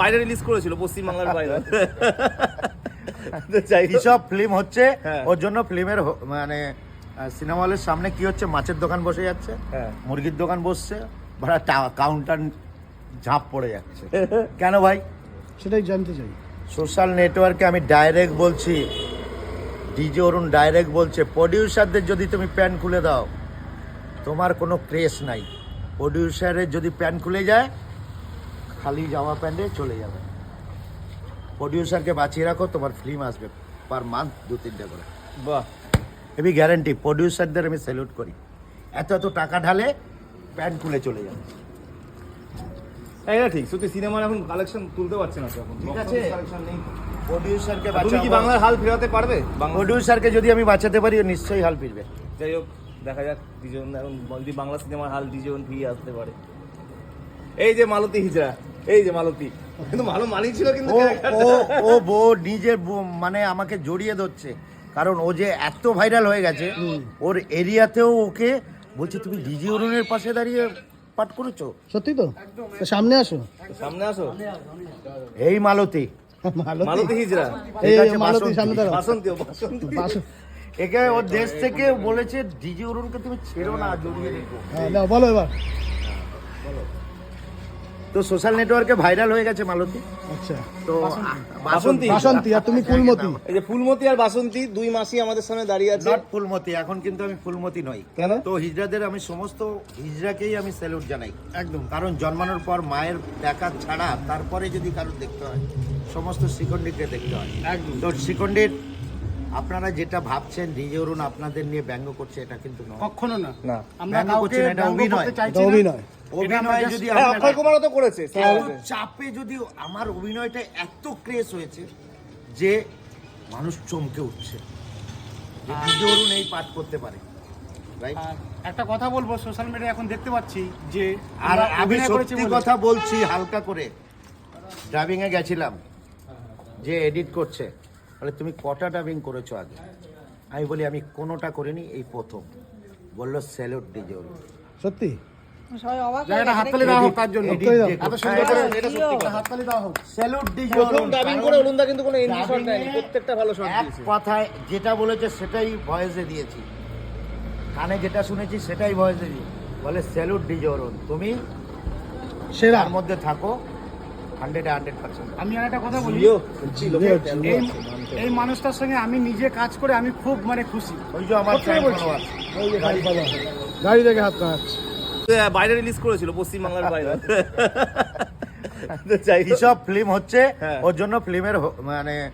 বাইরে রিলিজ করেছিল পশ্চিমবাংলার বাইরে। এইসব ফিল্ম হচ্ছে হ্যাঁ। ওর জন্য ফিল্মের মানে সিনেমা হলের সামনে কি হচ্ছে মাছের দোকান বসে যাচ্ছে হ্যাঁ। মুরগির দোকান বসছে ভাড়া কাউন্টার ঝাঁপ পড়ে যাচ্ছে কেন ভাই সেটাই জানতে চাই সোশ্যাল নেটওয়ার্কে আমি ডাইরেক্ট বলছি ডিজে অরুণ ডাইরেক্ট বলছে প্রডিউসারদের যদি তুমি প্যান খুলে দাও তোমার কোনো ক্রেস নাই প্রডিউসারের যদি প্যান খুলে যায় খালি জামা প্যান্টে চলে যাবে। প্রডিউসারকে বাঁচিয়ে রাখো তোমার ফিল্ম আসবে পার মান্থ দু তিনটে করে। বাহ। এবি গ্যারান্টি প্রডিউসারদের আমি স্যালুট করি। এত এত টাকা ঢালে প্যান্ট খুলে চলে যাবে। এটা ঠিক সত্যি সিনেমার এখন কালেকশন তুলতে পারছে না এখন। ঠিক আছে। প্রডিউসারকে তুমি কি বাংলার হাল ফেরাতে পারবে? প্রডিউসারকে যদি আমি বাঁচাতে পারি ও নিশ্চয়ই হাল ফিরবে। যাই হোক দেখা যাক ডিজন এখন যদি বাংলা সিনেমার হাল ডিজন ফিরে আসতে পারে। এই যে মালতী হিজড়া। এই যে মালতী। কিন্তু ভালো মানিয়ে ছিল কিন্তু ও ও বউ নিজের মানে আমাকে জড়িয়ে ধরছে। কারণ ও যে এত ভাইরাল হয়ে গেছে ওর এরিয়াতেও ওকে বলছে তুমি ডিজি অরুণের পাশে দাঁড়িয়ে পাঠ করেছ? সত্যি তো? সামনে আসো। সামনে আসো? এই মালতী। মালতী। হিজড়া। এই মালতী সামনে দাঁড়াও। বাসন্তী বাসন্তী। বাসো- একে ওর দেশ থেকে বলেছে ডিজি অরুণকে তুমি ছেড়ো না জড়িয়ে রেখো। হ্যাঁ, বলো এবার। তো সোশ্যাল নেটওয়ার্কে ভাইরাল হয়ে গেছে মালতী। আচ্ছা। তো বাসন্তী। বাসন্তী। আর তুমি ফুলমতি। এই যে ফুলমতি আর বাসন্তী দুই মাসই আমাদের সামনে দাঁড়িয়ে আছে। নট ফুলমতি এখন কিন্তু আমি ফুলমতি নই। কেন? তো হিজড়াদের আমি সমস্ত হিজড়াকেই আমি স্যালুট জানাই। একদম। কারণ জন্মানোর পর মায়ের দেখা ছাড়া তারপরে যদি কারও দেখতে হয় সমস্ত শিখণ্ডীকে দেখতে হয়। একদম। তো শিখণ্ডীর আপনারা যেটা ভাবছেন অরুণ আপনাদের নিয়ে ব্যঙ্গ করছে এটা কিন্তু নয়। কখনো না। না। আমরা ব্যঙ্গ কাউকে করছি এটা অভিনয়। অভিনয়। অভিনয় যদি হ্যাঁ, অক্ষয় কুমারও তো করেছে চাপে যদি আমার অভিনয়টা এত ক্রেজ হয়েছে যে মানুষ চমকে উঠছে। যে অরুণ এই পাঠ করতে পারে রাইট একটা কথা বলব সোশ্যাল মিডিয়া এখন দেখতে পাচ্ছি যে আর আমি সত্যি কথা বলছি হালকা করে। ড্রাইভিং এ গেছিলাম যে এডিট করছে। বলে তুমি কটা ড্রাইভিং করেছ আগে? আমি বলি আমি কোনোটা করিনি এই প্রথম। বলল স্যালুট ডিজে সত্যি? সবাই অবাক জায়গাটা হাততালি দেওয়া হোক তার জন্য। Edit হাততালি দাও। যে এত সুন্দর করে এটা সত্যি কথা। হাততালি দেওয়া হোক। স্যালুট ডিজে প্রথম ডাবিং করে অরুণদা কিন্তু কোনো এন্ট্রি শট নেয়নি প্রত্যেকটা ভালো শট এক কথায় যেটা বলেছে সেটাই ভয়েসে দিয়েছি। কানে যেটা শুনেছি সেটাই ভয়েসে দিই বলে স্যালুট ডিজে অরুণ। তুমি সেরার মধ্যে থাকো। হান্ড্রেড হান্ড্রেড পার্সেন্ট আমি আর একটা কথা বলি। এই মানুষটার সঙ্গে আমি নিজে কাজ করে আমি খুব মানে খুশি। ওই যে আমার গাড়ি থেকে হাত কামাচ্ছে বাইরে রিলিজ করেছিল পশ্চিমবাংলার বাইরে এইসব ফিল্ম হচ্ছে হ্যাঁ। ওর জন্য ফিল্মের মানে